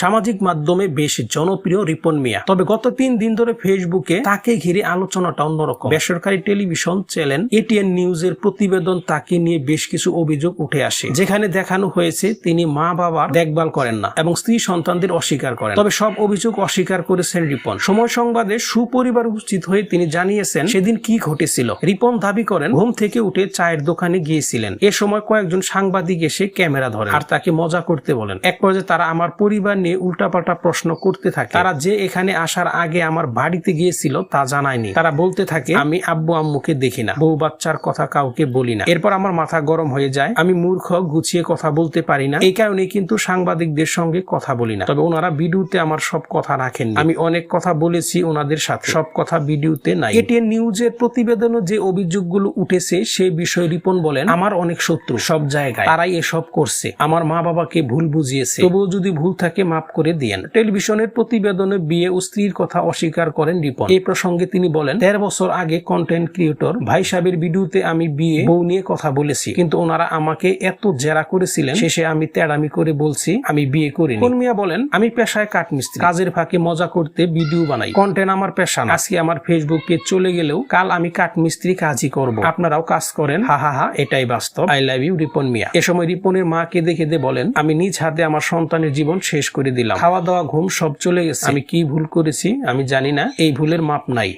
সামাজিক মাধ্যমে বেশ জনপ্রিয় রিপন মিয়া। তবে গত তিন দিন ধরে ফেসবুকে তাকে ঘিরে আলোচনাটা অন্যরকম। বেসরকারি টেলিভিশন চ্যানেল এটিএন নিউজের প্রতিবেদন তাকে নিয়ে বেশ কিছু অভিযোগ উঠে আসে। যেখানে দেখানো হয়েছে, তিনি মা বাবার দেখভাল করেন না এবং স্ত্রী সন্তানদের অস্বীকার করেন। তবে সব অভিযোগ অস্বীকার করেছেন রিপন। সময় সংবাদে সুপরিবার উপস্থিত হয়ে তিনি জানিয়েছেন, সেদিন কি ঘটেছিল। রিপন দাবি করেন, ঘুম থেকে উঠে চায়ের দোকানে গিয়েছিলেন। এ সময় কয়েকজন সাংবাদিক এসে ক্যামেরা ধরেন। আর তাকে মজা করতে বলেন। এক পর্যায়ে তারা, আমার পরিবার নিয়ে উল্টাপাল্টা প্রশ্ন করতে থাকে। তারা যে এখানে আসার আগে আমার বাড়িতে গিয়েছিল তা জানায়নি। তারা বলতে থাকে, আমি আব্বু আম্মুকে দেখি না, বউ বাচ্চার কথা কাউকে বলি না। এরপর আমার মাথা গরম হয়ে যায়, আমি মূর্খ, গুছিয়ে কথা বলতে পারি না। এই কারণে কিন্তু সাংবাদিকদের সঙ্গে কথা বলি না। তবে ওনারা ভিডিওতে আমার সব কথা রাখেন আমি অনেক কথা বলেছি ওনাদের সাথে। সব কথা ভিডিওতে নাই। এটিএন নিউজের প্রতিবেদনে যে অভিযোগগুলো উঠেছে, সে বিষয়ে রিপন বলেন, আমার অনেক শত্রু সব জায়গায়। তারাই এসব করছে। আমার মা বাবাকে ভুল বুঝিয়েছে। তবুও যদি ভুল থাকে মাফ করে দিয়েন। টেলিভিশনের প্রতিবেদনে বিয়ে ও স্ত্রীর কথা অস্বীকার করেন রিপন। এই প্রসঙ্গে তিনি বলেন, তেরো বছর আগে কন্টেন্ট ক্রিয়েটর ভাই সাহেবের ভিডিওতে আমি বিয়ে, বউ নিয়ে কথা বলেছি। কিন্তু ওনারা আমাকে এত জেরা করেছিলেন, শেষে আমি তেড়ামি করে বলছি, আমি বিয়ে করিনি। কোন মিয়া বলেন, আমি পেশায় কাঠমিস্ত্রি। কাজের ফাঁকে মজা করতে ভিডিও বানাই। কন্টেন্ট আমার পেশা না। আজকে আমার ফেসবুক পেজ চলে গেলেও কাল আমি কাঠমিস্ত্রি কাজই করব। আপনারাও কাজ করেন। হা হা হা, এটাই বাস্তব। I love you Ripon Mia. এ সময় রিপনের মা কেঁদে কেঁদে বলেন, আমি নিজ হাতে আমার সন্তানের জীবন শেষ করে দিলাম। খাওয়া দাওয়া ঘুম সব চলে গেছে। আমি কি ভুল করেছি আমি জানি না। এই ভুলের মাপ নাই।